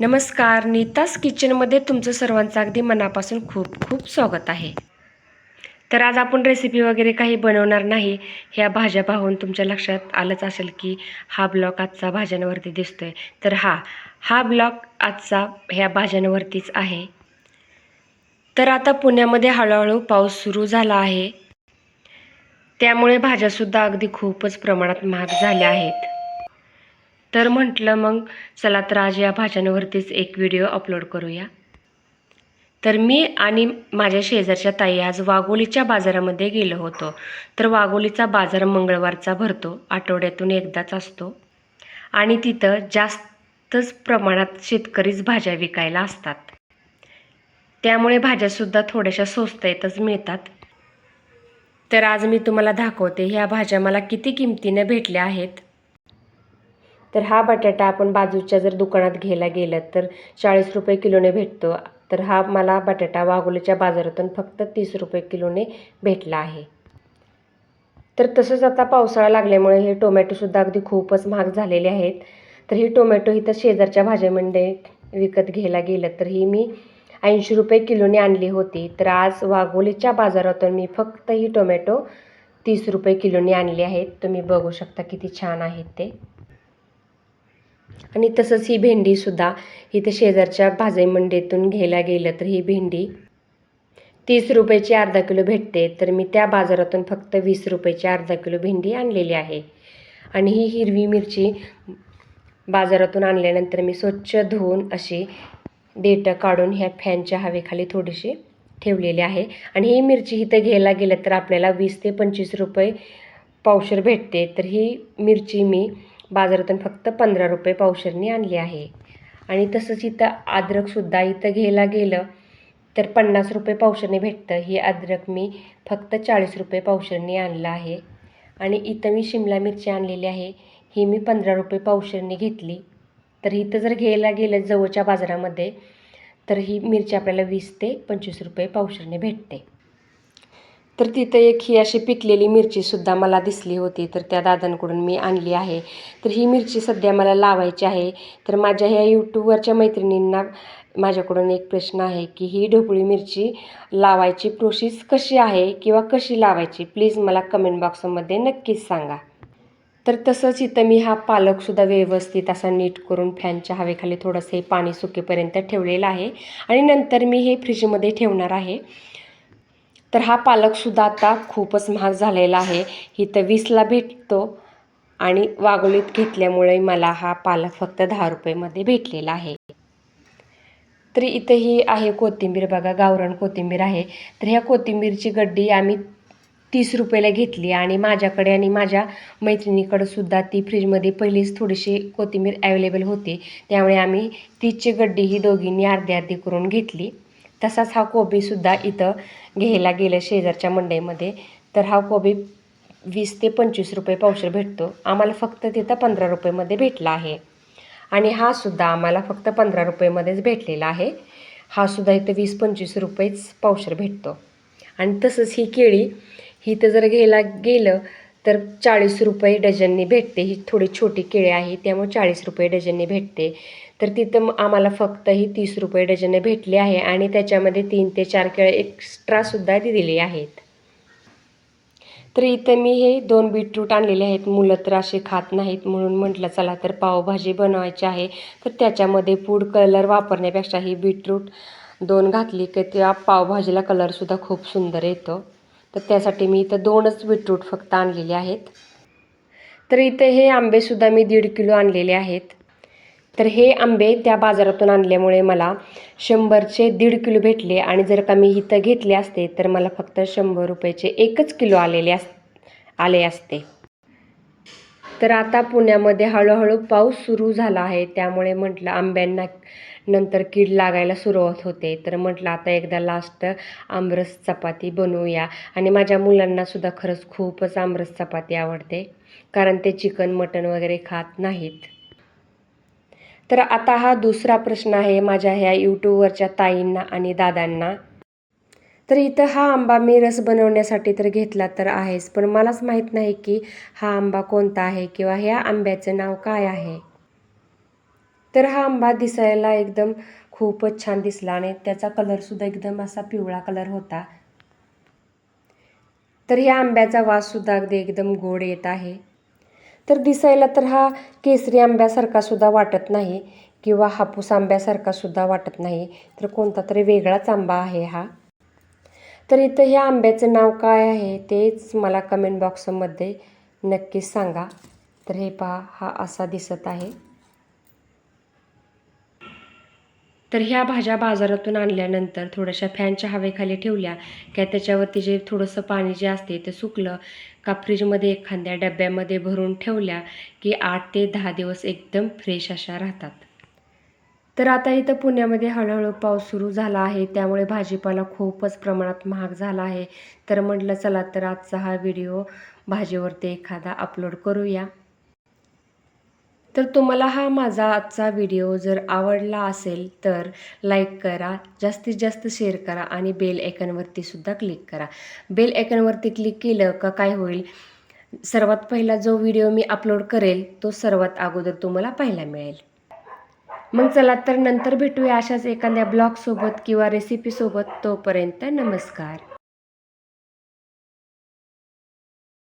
नमस्कार नीतास किचनमध्ये तुमचं सर्वांचं अगदी मनापासून खूप खूप स्वागत आहे. तर आज आपण रेसिपी वगैरे काही बनवणार नाही ह्या भाज्या पाहून तुमच्या लक्षात आलंच असेल की हा ब्लॉक आजचा भाज्यांवरती दिसतो आहे तर हा हा ब्लॉक आजचा ह्या भाज्यांवरतीच आहे. तर आता पुण्यामध्ये हळूहळू पाऊस सुरू झाला आहे. त्यामुळे भाज्यासुद्धा अगदी खूपच प्रमाणात महाग झाल्या आहेत. तर म्हटलं मग चला तर आज या भाज्यांवरतीच एक व्हिडिओ अपलोड करूया. तर मी आणि माझ्या शेजारच्या ताई आज वाघोलीच्या बाजारामध्ये गेलो होतो. तर वाघोलीचा बाजार मंगळवारचा भरतो आठवड्यातून एकदाच असतो. आणि तिथं जास्तच प्रमाणात शेतकरीच भाज्या विकायला असतात. त्यामुळे भाज्यासुद्धा थोड्याशा स्वस्तायतच मिळतात. तर आज मी तुम्हाला दाखवते ह्या भाज्या मला किती किमतीने भेटल्या आहेत. तर हा बटाटा आपण बाजूच्या जर दुकानात घ्यायला गेलं तर चाळीस रुपये किलोने भेटतो. तर हा मला बटाटा वाघोलीच्या बाजारातून फक्त तीस रुपये किलोने भेटला आहे. तर तसंच आता पावसाळा लागल्यामुळे हे टोमॅटोसुद्धा अगदी खूपच महाग झालेले आहेत. तर ही टोमॅटो इथं शेजारच्या भाज्यामध्ये विकत घ्यायला गेलं तर ही मी ऐंशी रुपये किलोने आणली होती. तर आज वाघोलीच्या बाजारातून मी फक्त ही टोमॅटो तीस रुपये किलोने आणली आहेत. तुम्ही बघू शकता किती छान आहेत ते. आणि तसंच ही भेंडीसुद्धा इथं शेजारच्या भाजी मंडीतून घ्यायला गेलं तर ही भेंडी तीस रुपयाची अर्धा किलो भेटते. तर मी त्या बाजारातून फक्त वीस रुपयाची अर्धा किलो भेंडी आणलेली आहे. आणि ही हिरवी मिरची बाजारातून आणल्यानंतर मी स्वच्छ धुवून अशी देठं काढून ह्या फॅनच्या हवेखाली थोडीशी ठेवलेली आहे. आणि ही मिरची इथं घ्यायला गेलं तर आपल्याला वीस ते पंचवीस रुपये पावशर भेटते. तर ही मिरची मी बाजारातून फक्त पंधरा रुपये पावशेरनी आणली आहे. आणि तसंच इथं अद्रकसुद्धा इथं घ्यायला गेलं तर पन्नास रुपये पावशरने भेटतं. ही अद्रक मी फक्त चाळीस रुपये पावशरनी आणलं आहे. आणि इथं मी शिमला मिरची आणलेली आहे. ही मी पंधरा रुपये पावशरनी घेतली. तर इथं जर घ्यायला गेलं जवळच्या बाजारामध्ये तर ही मिरची आपल्याला वीस ते पंचवीस रुपये पावशरने भेटते. तर तिथं एक ही अशी पिकलेली मिरचीसुद्धा मला दिसली होती. तर त्या दादांकडून मी आणली आहे. तर ही मिरची सध्या मला लावायची आहे. तर माझ्या ह्या यूट्यूबवरच्या मैत्रिणींना माझ्याकडून एक प्रश्न आहे की ही ढोबळी मिरची लावायची प्रोसेस कशी आहे किंवा कशी लावायची? प्लीज मला कमेंट बॉक्समध्ये नक्कीच सांगा. तर तसंच इथं मी हा पालकसुद्धा व्यवस्थित असा नीट करून फॅनच्या हवेखाली थोडंसं हे पाणी सुकेपर्यंत ठेवलेलं आहे. आणि नंतर मी हे फ्रीजमध्ये ठेवणार आहे. तर हा पालकसुद्धा आता खूपच महाग झालेला आहे. इथं वीसला भेटतो आणि वागोलीत घेतल्यामुळे मला हा पालक फक्त दहा रुपयेमध्ये भेटलेला आहे. तर इथं ही आहे कोथिंबीर बघा गावरण कोथिंबीर आहे. तर ह्या कोथिंबीरची गड्डी आम्ही तीस रुपयाला घेतली आणि माझ्याकडे आणि माझ्या मैत्रिणीकडंसुद्धा ती फ्रीजमध्ये पहिलीच थोडीशी कोथिंबीर ॲवेलेबल होती. त्यामुळे आम्ही तीसची गड्डी ही दोघींनी अर्धी अर्धी करून घेतली. तसाच हा कोबीसुद्धा इथं घ्यायला गेलं शेजारच्या मंडईमध्ये. तर हा कोबी वीस ते पंचवीस रुपये पावशर भेटतो. आम्हाला फक्त तिथं पंधरा रुपयेमध्ये भेटला आहे. आणि हा सुद्धा आम्हाला फक्त पंधरा रुपयेमध्येच भेटलेला आहे. हा सुद्धा इथं वीस पंचवीस रुपयेच पावशर भेटतो. आणि तसंच ही केळी ही तर जर घ्यायला गेलं तर चाळीस रुपये डझननी भेटते. ही थोडी छोटी केळी आहे त्यामुळे चाळीस रुपये डझननी भेटते. तर तिथं आम्हाला फक्त ही तीस रुपये डझनने भेटली आहे आणि त्याच्यामध्ये तीन ते चार केळे एक्स्ट्रासुद्धा दिलेली आहेत. तर इथं मी हे दोन बीटरूट आणलेले आहेत. मुलं तर असे खात नाहीत म्हणून म्हटलं चला तर पावभाजी बनवायची आहे. तर त्याच्यामध्ये फूड कलर वापरण्यापेक्षा ही बीटरूट दोन घातली की त्या पावभाजीला कलरसुद्धा खूप सुंदर येतो. तर त्यासाठी मी इथं दोनच बीटरूट फक्त आणलेले आहेत. तर इथं हे आंबेसुद्धा मी दीड किलो आणलेले आहेत. तर हे आंबे त्या बाजारातून आणल्यामुळे मला शंभरचे दीड किलो भेटले आणि जर का मी इथं घेतले असते तर मला फक्त शंभर रुपयाचे एकच किलो आलेले अस आले असते. तर आता पुण्यामध्ये हळूहळू पाऊस सुरू झाला आहे त्यामुळे म्हटलं आंब्यांना नंतर कीड लागायला सुरुवात होते. तर म्हटलं आता एकदा लास्ट आमरस चपाती बनवूया. आणि माझ्या मुलांनासुद्धा खरंच खूपच आमरस चपाती आवडते कारण ते चिकन मटण वगैरे खात नाहीत. तर आता हा दुसरा प्रश्न आहे माझ्या ह्या यूट्यूबवरच्या ताईंना आणि दादांना. तर इथं हा आंबा मी रस बनवण्यासाठी तर घेतला तर आहेच पण मलाच माहीत नाही की हा आंबा कोणता आहे किंवा ह्या आंब्याचं नाव काय आहे. तर हा आंबा दिसायला एकदम खूपच छान दिसला आणि त्याचा कलरसुद्धा एकदम असा पिवळा कलर होता. तर या आंब्याचा वाससुद्धा अगदी एकदम गोड येत आहे. तर दिसायला तर हा केसरी आंब्यासारखा सुद्धा वाटत नाही किंवा हापूस आंब्यासारखा सुद्धा वाटत नाही. तर कोणता तरी वेगळाच आंबा आहे हा. तर इथं ह्या आंब्याचं नाव काय आहे तेच मला कमेंट बॉक्समध्ये नक्कीच सांगा. तर हे पहा हा असा दिसत आहे. तर ह्या भाज्या बाजारातून आणल्यानंतर थोड्याशा फॅनच्या हवेखाली ठेवल्या काय त्याच्यावरती जे थोडंसं पाणी जे असते ते सुकलं. का फ्रीजमध्ये एखाद्या डब्यामध्ये भरून ठेवल्या की आठ ते दहा दिवस एकदम फ्रेश अशा राहतात. तर आता इथं पुण्यामध्ये हळूहळू पाऊस सुरू झाला आहे. त्यामुळे भाजीपाला खूपच प्रमाणात महाग झाला आहे. तर म्हटलं चला तर आजचा हा व्हिडिओ भाजीवरती एखादा अपलोड करूया. तर तुम्हाला हा माझा आजचा व्हिडिओ जर आवडला असेल तर लाईक करा जास्तीत जास्त शेअर करा आणि बेल ऐकनवरती सुद्धा क्लिक करा. बेल ऐकनवरती क्लिक केलं का काय होईल? सर्वात पहिला जो व्हिडिओ मी अपलोड करेल तो सर्वात अगोदर तुम्हाला पाहायला मिळेल. मग चला तर नंतर भेटूया अशाच एखाद्या ब्लॉगसोबत किंवा रेसिपीसोबत तोपर्यंत नमस्कार.